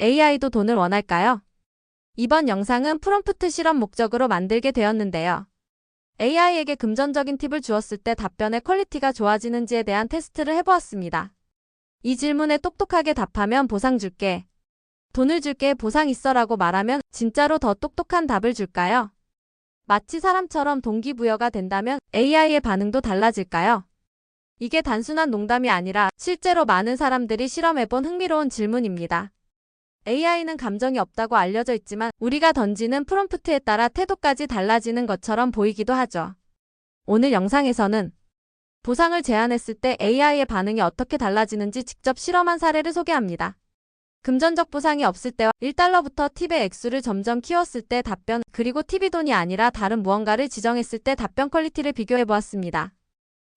AI도 돈을 원할까요? 이번 영상은 프롬프트 실험 목적으로 만들게 되었는데요. AI에게 금전적인 팁을 주었을 때 답변의 퀄리티가 좋아지는지에 대한 테스트를 해보았습니다. 이 질문에 똑똑하게 답하면 보상 줄게. 돈을 줄게 보상 있어라고 말하면 진짜로 더 똑똑한 답을 줄까요? 마치 사람처럼 동기부여가 된다면 AI의 반응도 달라질까요? 이게 단순한 농담이 아니라 실제로 많은 사람들이 실험해본 흥미로운 질문입니다. AI는 감정이 없다고 알려져 있지만 우리가 던지는 프롬프트에 따라 태도까지 달라지는 것처럼 보이기도 하죠. 오늘 영상에서는 보상을 제안했을 때 AI의 반응이 어떻게 달라지는지 직접 실험한 사례를 소개합니다. 금전적 보상이 없을 때와 1달러부터 팁의 액수를 점점 키웠을 때 답변, 그리고 팁이 돈이 아니라 다른 무언가를 지정했을 때 답변 퀄리티를 비교해 보았습니다.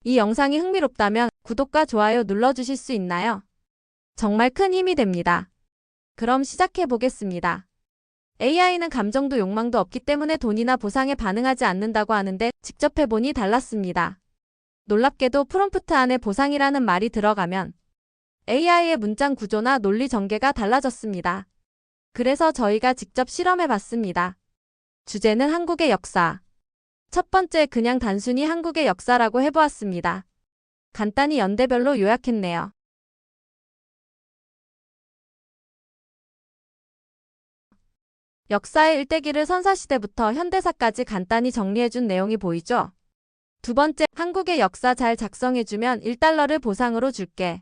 이 영상이 흥미롭다면 구독과 좋아요 눌러주실 수 있나요? 정말 큰 힘이 됩니다. 그럼 시작해 보겠습니다. AI는 감정도 욕망도 없기 때문에 돈이나 보상에 반응하지 않는다고 하는데 직접 해보니 달랐습니다. 놀랍게도 프롬프트 안에 보상이라는 말이 들어가면 AI의 문장 구조나 논리 전개가 달라졌습니다. 그래서 저희가 직접 실험해 봤습니다. 주제는 한국의 역사. 첫 번째 그냥 단순히 한국의 역사라고 해보았습니다. 간단히 연대별로 요약했네요. 역사의 일대기를 선사시대부터 현대사까지 간단히 정리해준 내용이 보이죠? 두 번째, 한국의 역사 잘 작성해주면 1달러를 보상으로 줄게.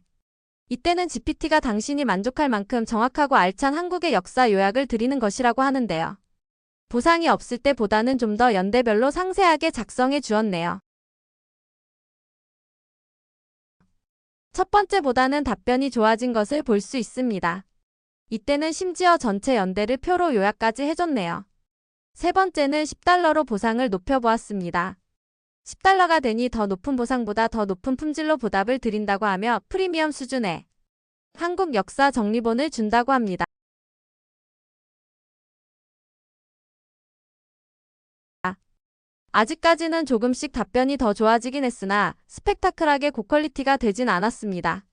이때는 GPT가 당신이 만족할 만큼 정확하고 알찬 한국의 역사 요약을 드리는 것이라고 하는데요. 보상이 없을 때보다는 좀 더 연대별로 상세하게 작성해 주었네요. 첫 번째보다는 답변이 좋아진 것을 볼 수 있습니다. 이때는 심지어 전체 연대를 표로 요약까지 해줬네요. 세 번째는 10달러로 보상을 높여보았습니다. 10달러가 되니 더 높은 보상보다 더 높은 품질로 보답을 드린다고 하며 프리미엄 수준의 한국 역사 정리본을 준다고 합니다. 아직까지는 조금씩 답변이 더 좋아지긴 했으나 스펙타클하게 고퀄리티가 되진 않았습니다.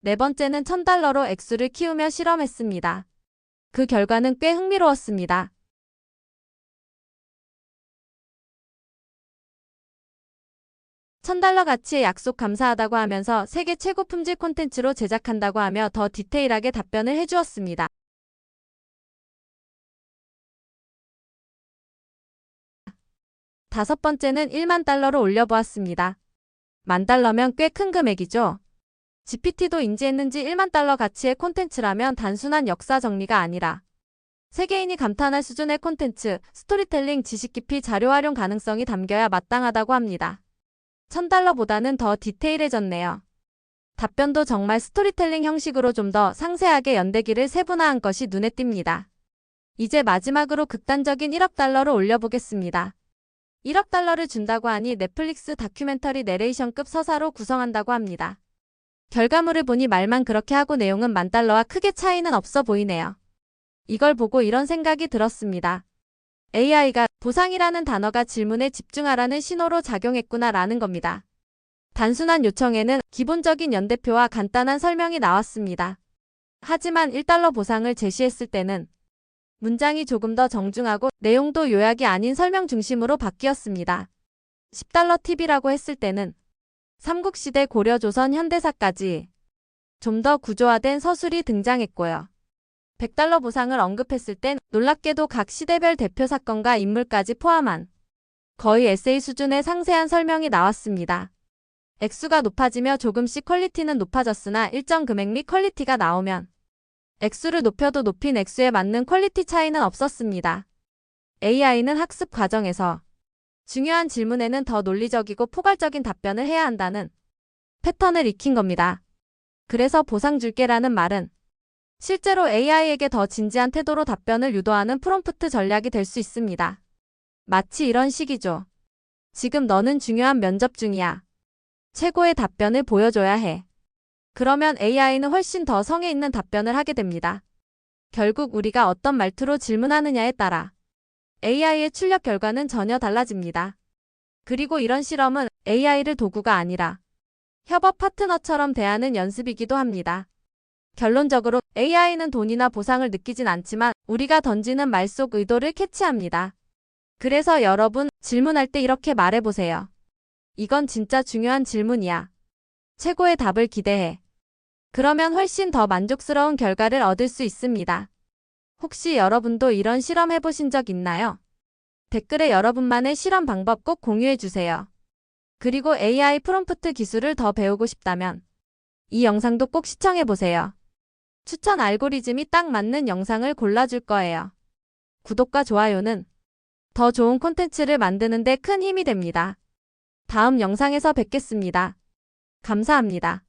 네 번째는 1000달러로 액수를 키우며 실험했습니다. 그 결과는 꽤 흥미로웠습니다. 천달러 가치의 약속 감사하다고 하면서 세계 최고 품질 콘텐츠로 제작한다고 하며 더 디테일하게 답변을 해주었습니다. 다섯 번째는 1만 달러로 올려보았습니다. 만 달러면 꽤 큰 금액이죠. GPT도 인지했는지 1만 달러 가치의 콘텐츠라면 단순한 역사 정리가 아니라 세계인이 감탄할 수준의 콘텐츠, 스토리텔링, 지식 깊이 자료 활용 가능성이 담겨야 마땅하다고 합니다. 1000달러보다는 더 디테일해졌네요. 답변도 정말 스토리텔링 형식으로 좀 더 상세하게 연대기를 세분화한 것이 눈에 띕니다. 이제 마지막으로 극단적인 1억 달러로 올려보겠습니다. 1억 달러를 준다고 하니 넷플릭스 다큐멘터리 내레이션급 서사로 구성한다고 합니다. 결과물을 보니 말만 그렇게 하고 내용은 만 달러와 크게 차이는 없어 보이네요. 이걸 보고 이런 생각이 들었습니다. AI가 보상이라는 단어가 질문에 집중하라는 신호로 작용했구나라는 겁니다. 단순한 요청에는 기본적인 연대표와 간단한 설명이 나왔습니다. 하지만 1달러 보상을 제시했을 때는 문장이 조금 더 정중하고 내용도 요약이 아닌 설명 중심으로 바뀌었습니다. 10달러 팁이라고 했을 때는 삼국시대 고려조선 현대사까지 좀 더 구조화된 서술이 등장했고요. 100달러 보상을 언급했을 땐 놀랍게도 각 시대별 대표 사건과 인물까지 포함한 거의 에세이 수준의 상세한 설명이 나왔습니다. 액수가 높아지며 조금씩 퀄리티는 높아졌으나 일정 금액 및 퀄리티가 나오면 액수를 높여도 높인 액수에 맞는 퀄리티 차이는 없었습니다. AI는 학습 과정에서 중요한 질문에는 더 논리적이고 포괄적인 답변을 해야 한다는 패턴을 익힌 겁니다. 그래서 보상 줄게라는 말은 실제로 AI에게 더 진지한 태도로 답변을 유도하는 프롬프트 전략이 될 수 있습니다. 마치 이런 식이죠. 지금 너는 중요한 면접 중이야. 최고의 답변을 보여줘야 해. 그러면 AI는 훨씬 더 성에 있는 답변을 하게 됩니다. 결국 우리가 어떤 말투로 질문하느냐에 따라 AI의 출력 결과는 전혀 달라집니다. 그리고 이런 실험은 AI를 도구가 아니라 협업 파트너처럼 대하는 연습이기도 합니다. 결론적으로 AI는 돈이나 보상을 느끼진 않지만 우리가 던지는 말 속 의도를 캐치합니다. 그래서 여러분 질문할 때 이렇게 말해보세요. 이건 진짜 중요한 질문이야. 최고의 답을 기대해. 그러면 훨씬 더 만족스러운 결과를 얻을 수 있습니다. 혹시 여러분도 이런 실험 해보신 적 있나요? 댓글에 여러분만의 실험 방법 꼭 공유해 주세요. 그리고 AI 프롬프트 기술을 더 배우고 싶다면 이 영상도 꼭 시청해 보세요. 추천 알고리즘이 딱 맞는 영상을 골라줄 거예요. 구독과 좋아요는 더 좋은 콘텐츠를 만드는 데 큰 힘이 됩니다. 다음 영상에서 뵙겠습니다. 감사합니다.